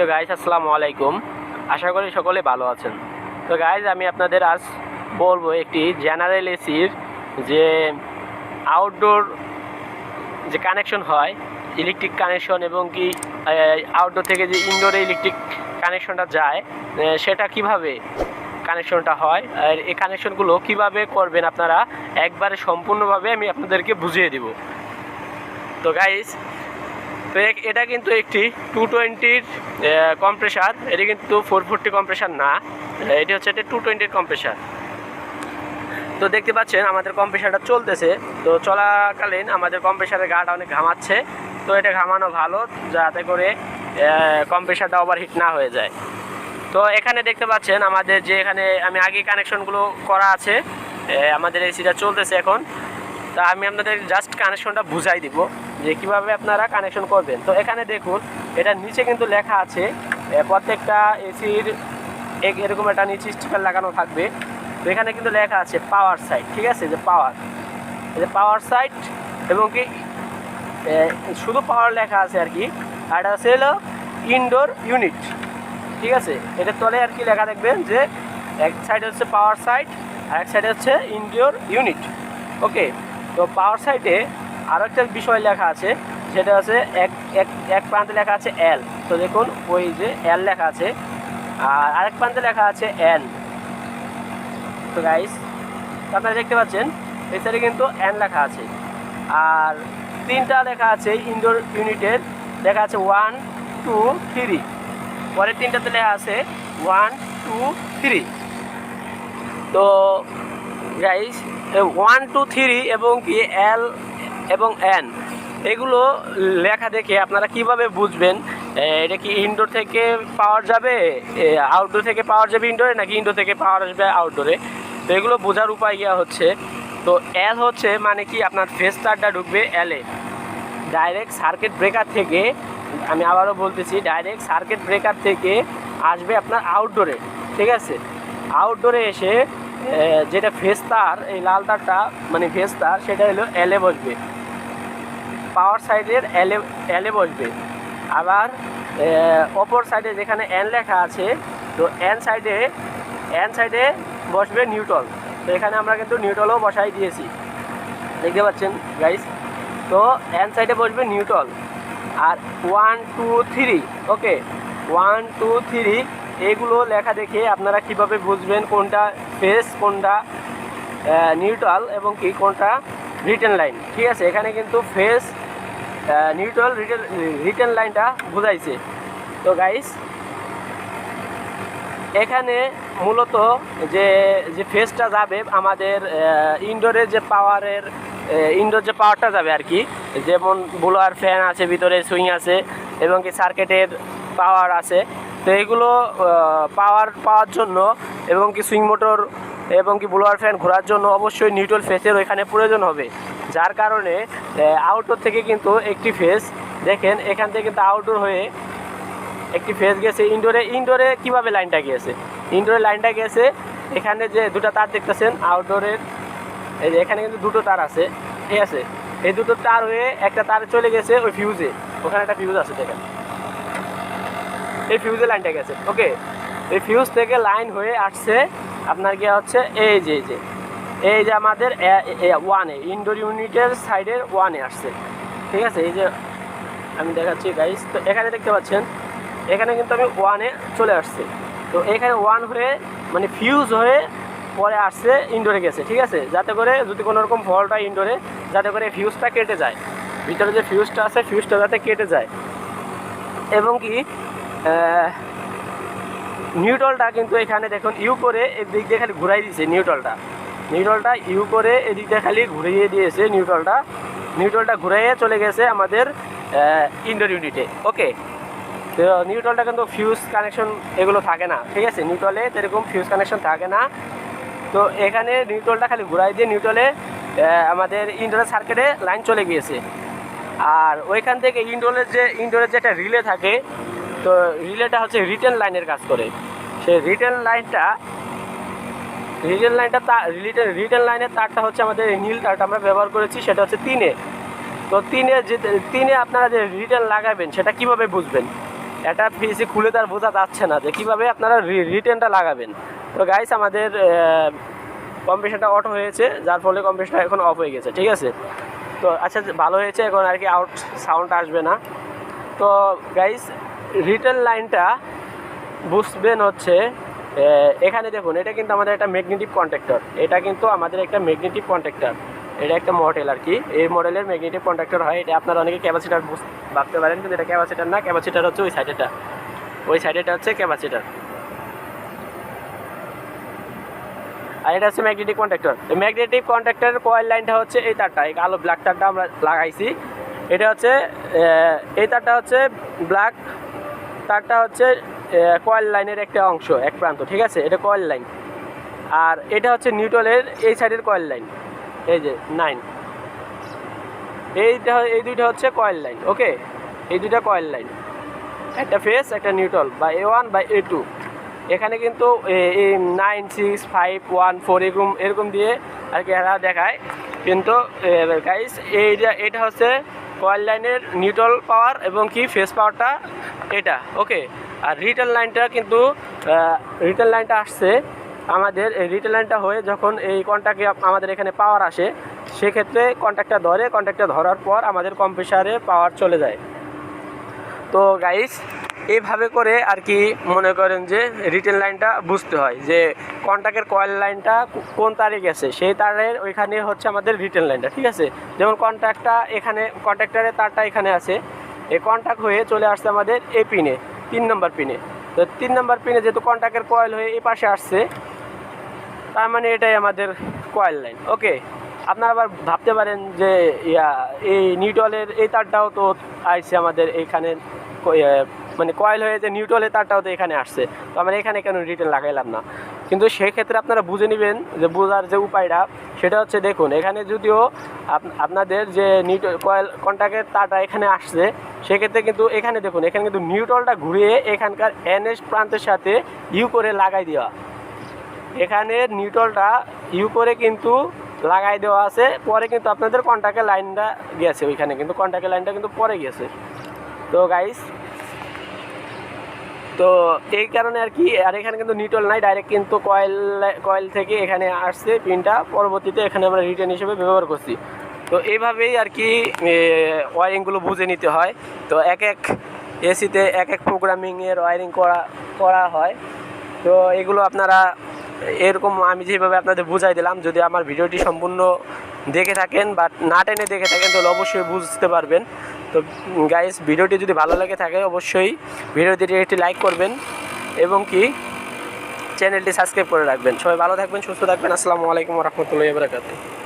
তো গাইজ আসসালামু আলাইকুম। আশা করি সকলে ভালো আছেন। তো গাইজ আমি আপনাদের আজ বলব একটি জেনারেল এসির যে আউটডোর যে কানেকশন হয় ইলেকট্রিক কানেকশন এবং কি আউটডোর থেকে যে ইনডোরে ইলেকট্রিক কানেকশনটা যায় সেটা কীভাবে কানেকশনটা হয়, আর এই কানেকশনগুলো কীভাবে করবেন আপনারা, একবারে সম্পূর্ণভাবে আমি আপনাদেরকে বুঝিয়ে দিব। তো গাইজ তো এটা কিন্তু একটি টু টোয়েন্টির কম্প্রেসার এটি কিন্তু ফোর ফোরটি কম্প্রেসার না। এটি হচ্ছে একটা টু টোয়েন্টির কম্প্রেসার তো দেখতে পাচ্ছেন, আমাদের কম্প্রেসারটা চলতেছে। তো চলাকালীন আমাদের কম্প্রেসারের গাটা অনেক ঘামাচ্ছে। তো এটা ঘামানো ভালো, যাতে করে কম্প্রেসারটা ওভারহিট না হয়ে যায়। তো এখানে দেখতে পাচ্ছেন, আমাদের যে এখানে আমি আগে কানেকশনগুলো করা আছে আমাদের এসিটা চলতেছে এখন। তা আমি আপনাদের জাস্ট কানেকশনটা বুঝাই দিব। যে কীভাবে আপনারা কানেকশন করবেন। তো এখানে দেখুন এটা নিচে কিন্তু লেখা আছে প্রত্যেকটা এসির এক এরকম একটা নিচে স্টিকার লাগানো থাকবে। তো এখানে কিন্তু লেখা আছে পাওয়ার সাইড ঠিক আছে? যে পাওয়ার যে পাওয়ার সাইড এবং কি শুধু পাওয়ার লেখা আছে আর কি, আর এটা হচ্ছে হলো ইনডোর ইউনিট ঠিক আছে? এটার তলে আর কি লেখা দেখবেন যে এক সাইডে হচ্ছে পাওয়ার সাইড আর এক সাইডে হচ্ছে ইনডোর ইউনিট ওকে তো পাওয়ার সাইডে আরও একটা বিষয় লেখা আছে, সেটা আছে এক এক এক প্রান্তে লেখা আছে এল তো দেখুন, ওই যে এল লেখা আছে, আর আরেক প্রান্তে লেখা আছে এন তো গাইস আপনারা দেখতে পাচ্ছেন সাইডে কিন্তু এন লেখা আছে। আর তিনটা লেখা আছে ইনডোর ইউনিটের লেখা আছে ওয়ান টু থ্রি পরের তিনটাতে লেখা আছে ওয়ান টু থ্রি তো গাইস ওয়ান টু থ্রি এবং কি এল এবং এন এগুলো লেখা দেখে আপনারা কীভাবে বুঝবেন? এটা কি ইনডোর থেকে পাওয়ার যাবে? আউটডোর থেকে পাওয়ার যাবে ইনডোরে নাকি ইনডোর থেকে পাওয়ার আসবে আউটডোরে তো এগুলো বোঝার উপায় ইয়া হচ্ছে, তো এল হচ্ছে মানে কি আপনার ফেস তারটা ঢুকবে এলে ডাইরেক্ট সার্কিট ব্রেকার থেকে, আমি আবারও বলতেছি ডাইরেক্ট সার্কিট ব্রেকার থেকে আসবে আপনার আউটডোরে ঠিক আছে? আউটডোরে এসে যেটা ফেস তার এই লাল তারটা মানে ফেস তার সেটা হলো এলে বসবে। পাওয়ার সাইডের এলে এলে বসবে আবার অপর সাইডে যেখানে এন লেখা আছে, তো এন সাইডে এন সাইডে বসবে নিউটল তো এখানে আমরা কিন্তু নিউটলও বসাই দিয়েছি। দেখতে পাচ্ছেন গাইস তো এন সাইডে বসবে নিউটল আর one, two, three, okay? One, two, three, এগুলো লেখা দেখে আপনারা কীভাবে বুঝবেন কোনটা ফেস, কোনটা নিউট্রাল এবং কি কোনটা রিটার্ন লাইন। ঠিক আছে, এখানে কিন্তু ফেস নিউট্রাল রিটেন রিটার্ন লাইনটা বোঝাইছে। তো গাইস এখানে মূলত যে যে ফেসটা যাবে, আমাদের ইনডোরের যে পাওয়ারের ইনডোর যে পাওয়ারটা যাবে আর কি, যেমন ব্লোয়ার ফ্যান আছে, ভিতরে সুইং আছে, এবং কি সার্কিটের পাওয়ার আছে, তো এগুলো পাওয়ার পাওয়ার জন্য এবং কি সুইং মোটর এবং কি ব্লোয়ার ফ্যান ঘোরার জন্য অবশ্যই নিউট্রাল ফেসের ওইখানে প্রয়োজন হবে। যার কারণে আউটডোর থেকে কিন্তু একটি ফেস দেখেন, এখান থেকে কিন্তু আউটডোর হয়ে একটি ফেজ গেছে ইনডোরে ইনডোরে কীভাবে লাইনটা গিয়েছে? ইনডোরে লাইনটা গেছে, এখানে যে দুটো তার দেখতেছেন আউটডোরের এই যে এখানে কিন্তু দুটো তার আছে, ঠিক আছে? এই দুটো তার হয়ে একটা তার চলে গেছে ওই ফিউজে ওখানে একটা ফিউজ আছে, দেখেন। এই ফিউজে লাইনটা গেছে ওকে এই ফিউজ থেকে লাইন হয়ে আসছে, আপনার গিয়ে হচ্ছে এই যে এই যে। এই যে আমাদের ওয়ানে ইনডোর ইউনিটের সাইডের ওয়ানে আসছে। ঠিক আছে? এই যে আমি দেখাচ্ছি গাইস তো এখানে দেখতে পাচ্ছেন, এখানে কিন্তু আমি ওয়ানে চলে আসছে। তো এখানে ওয়ান হয়ে মানে ফিউজ হয়ে পরে আসছে ইনডোরে গেছে। ঠিক আছে? যাতে করে যদি কোনো রকম ফল্ট হয় ইনডোরে যাতে করে ফিউজটা কেটে যায়। ভিতরে যে ফিউজটা আছে ফিউজটা যাতে কেটে যায়। এবং কি নিউট্রলটা কিন্তু এখানে দেখুন ইউ করে এদিক দিয়ে খালি ঘুরাই দিয়েছে নিউট্রলটা নিউট্রলটা ইউ করে এদিক দিয়ে খালি ঘুরিয়ে দিয়েছে নিউট্রলটা। নিউট্রলটা ঘুরিয়ে চলে গেছে আমাদের ইনডোর ইউনিটে। ওকে তো নিউট্রলটা কিন্তু ফিউজ কানেকশন এগুলো থাকে না, ঠিক আছে? নিউট্রলে এরকম ফিউজ কানেকশন থাকে না। তো এখানে নিউট্রলটা খালি ঘুরাই দিয়ে নিউট্রলে আমাদের ইনডোরের সার্কিটে লাইন চলে গিয়েছে। আর ওইখান থেকে ইনডোরের যে ইনডোরের যে একটা রিলে থাকে, তো রিলেটা হচ্ছে রিটেন লাইনের কাজ করে। সেই রিটেন লাইনটা রিটেন লাইনটা তা রিটেন রিটেন লাইনের তারটা হচ্ছে আমাদের নীল তারটা আমরা ব্যবহার করেছি, সেটা হচ্ছে তিনে। তো তিনে যে, তিনে আপনারা যে রিটেন লাগাবেন, সেটা কীভাবে বুঝবেন? এটা পিসি খুলে তার বোঝা যাচ্ছে না যে কীভাবে আপনারা রিটার্নটা লাগাবেন। তো গাইস আমাদের কম্পিটিশনটা অটো হয়েছে, যার ফলে কম্পিটিশনটা এখন অফ হয়ে গেছে, ঠিক আছে? তো আচ্ছা ভালো হয়েছে, এখন আর কি আউট সাউন্ড আসবে না। তো গাইস রিটেল লাইনটা বুঝবেন হচ্ছে এখানে দেখুন, এটা কিন্তু আমাদের একটা ম্যাগনেটিক কন্ট্রাক্টর এটা কিন্তু আমাদের একটা ম্যাগনেটিক কন্ট্রাক্টর এটা একটা মডেল আর কি। এই মডেলের ম্যাগনেটিক কন্ট্রাক্টর হয়, এটা আপনারা অনেকে ক্যাপাসিটার ভাবতে পারেন, কিন্তু এটা ক্যাপাসিটার না ক্যাপাসিটার হচ্ছে ওই সাইডেটা ওই সাইডেটা হচ্ছে ক্যাপাসিটার আর এটা হচ্ছে ম্যাগনেটিক কন্ট্রাক্টর এই ম্যাগনেটিক কন্ট্রাক্টরের কয়েল লাইনটা হচ্ছে এই তারটা, এই কালো ব্ল্যাক তারটা আমরা লাগাইছি। এটা হচ্ছে এই তারটা হচ্ছে ব্ল্যাক তারটা হচ্ছে কয়েল লাইনের একটা অংশ, এক প্রান্ত, ঠিক আছে? এটা কয়েল লাইন আর এটা হচ্ছে নিউট্রালের এই সাইডের কয়েল লাইন এই যে নাইন এইটা, এই দুইটা হচ্ছে কয়েল লাইন ওকে এই দুইটা কয়েল লাইন একটা ফেস একটা নিউট্রাল বা এ ওয়ান বা এ টু এখানে কিন্তু nine six five one four এরকম এরকম দিয়ে আর কি এরা দেখায়। কিন্তু গাইস এইটা, এটা হচ্ছে কয়েল লাইনের নিউট্রাল পাওয়ার এবং কি ফেস পাওয়ারটা এটা ওকে আর রিটেল লাইনটা কিন্তু রিটেল লাইনটা আসছে আমাদের। এই রিটেল লাইনটা হয়ে যখন এই কন্ট্যাক্টে আমাদের এখানে পাওয়ার আসে, সেক্ষেত্রে কন্ট্যাক্টটা ধরে কন্ট্যাক্টটা ধরার পর আমাদের কম্প্রেসারে পাওয়ার চলে যায়। তো গাইস এইভাবে করে আর কি মনে করেন যে রিটেল লাইনটা বুঝতে হয় যে কন্ট্যাক্টের কয়েল লাইনটা কোন তারে গেছে? সেই তারের ওইখানে হচ্ছে আমাদের রিটেল লাইনটা ঠিক আছে? যেমন কন্ট্যাক্টটা এখানে কন্ট্যাক্টারের তারটা এখানে আছে। এই কন্ট্যাক্ট হয়ে চলে আসছে আমাদের এই পিনে তিন নম্বর পিনে তো তিন নম্বর পিনে যেহেতু কন্ট্যাক্টের কয়েল হয়ে এই পাশে আসছে, তার মানে এটাই আমাদের কয়েল লাইন ওকে আপনারা আবার ভাবতে পারেন যে, ইয়া, এই নিউটলের এই তারটাও তো আসছে আমাদের এইখানে মানে কয়েল হয়ে যে নিউটলের তারটাও তো এখানে আসছে। তো আমরা এখানে কেন রিটার্ন লাগাইলাম না? কিন্তু সেক্ষেত্রে আপনারা বুঝে নেবেন যে বোঝার যে উপায়টা, সেটা হচ্ছে দেখুন, এখানে যদিও আপ- আপনাদের যে নিউট, কয়েল কন্ট্যাক্টের তারটা এখানে আসছে, সেক্ষেত্রে কিন্তু এখানে দেখুন, এখানে কিন্তু নিউট্রলটা ঘুরিয়ে এখানকার এনএস প্রান্তের সাথে ইউ করে লাগাই দেওয়া। এখানে নিউট্রলটা ইউ করে কিন্তু লাগাই দেওয়া আছে, পরে কিন্তু আপনাদের কন্ট্যাক্টের লাইনটা গেছে ওইখানে, কিন্তু কন্ট্যাক্টের লাইনটা কিন্তু পরে গেছে। তো গাইস তো এই কারণে আর কি, আর এখানে কিন্তু নিটল নাই ডাইরেক্ট কিন্তু কয়েল কয়েল থেকে এখানে আসছে পিনটা পরবর্তীতে এখানে আমরা রিটার্ন হিসেবে ব্যবহার করছি। তো এইভাবেই আর কি ওয়ারিংগুলো বুঝে নিতে হয়। তো এক এক এসিতে এক এক প্রোগ্রামিংয়ের ওয়ারিং করা করা হয়। তো এগুলো আপনারা, এরকম আমি যেভাবে আপনাদের বুঝাই দিলাম, যদি আমার ভিডিওটি সম্পূর্ণ দেখে থাকেন বা না টেনে দেখে থাকেন, তাহলে অবশ্যই বুঝতে পারবেন। তো গাইস ভিডিওটি যদি ভালো লাগে থাকে, অবশ্যই ভিডিওটি একটি লাইক করবেন এবং কি চ্যানেলটি সাবস্ক্রাইব করে রাখবেন। সবাই ভালো থাকবেন, সুস্থ থাকবেন। আসসালামু আলাইকুম রহমতুল্লাহ বরাকাতুহ।